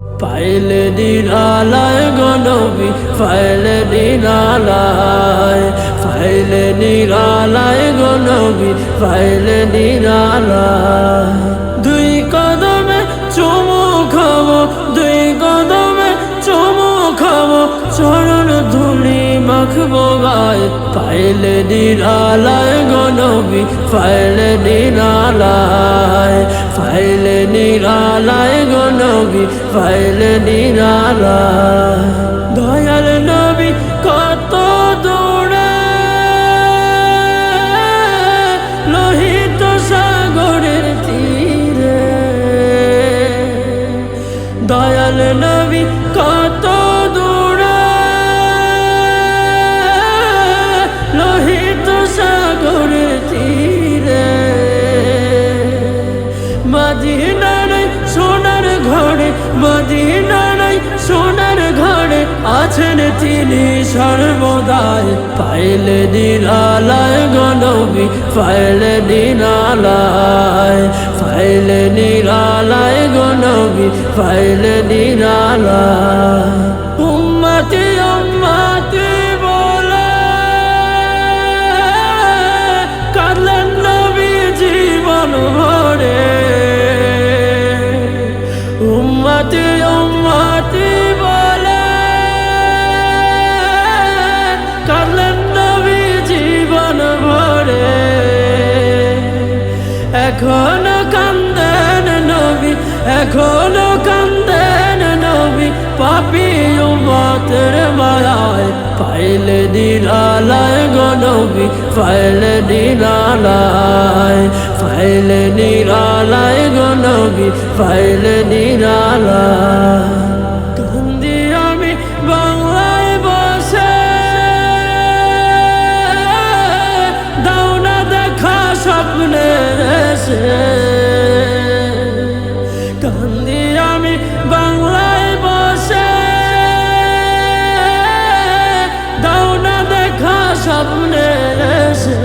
পাইলে নিরালায় গনবি ফাইলে নিরালায় ফাইলে নিরালায় গনবি ফাইলে নিরালায়। দুই কদমে চুমু খাব, দুই কদমে চুমু খাব, চরণ ধুলি মাখবো গায়ে। পাইলে নিরালায় গনবি ফাইলে নিরালায় ফাইলে নিরালায় গনবি ফাইলে নিরালা। দয়াল নবী কত দূরে। লোহিত সাগরের তীরে। দয়াল নবী কত তিনি সর্বদাই পাইলে নিরালায় গনবি ফাইলে নিরালায় পাইলে নিরালায় গনবি ফাইলে নিরালায় এখনও কান্দেন নবী, এখনও কান্দেন নবী, পাপি উম্মতের মায়ায় পাইলে নিরালায় গনবী ফাইলে নিরালায় ফাইলে নিরালায় গনবী ফাইলে নিরালায় এসে কান্দি আমি বাংলায় বসে। দাও না দেখা স্বপ্নে এসে।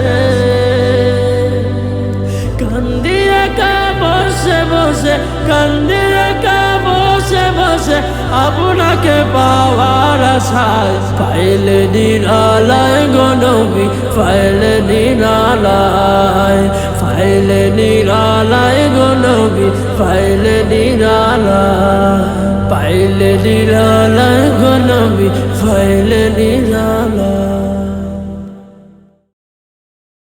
কান্দি একা বসে বসে, কান্দি একা বসে বসে, আপনাকে পাওয়ার আশায় পাইলে নিরালায় গনবি ফাইলে নিরালায়। ফাইলে নিরালায় গনবি ফাইলে নিরালা পাইলে নিরালায় গনবি ফাইলে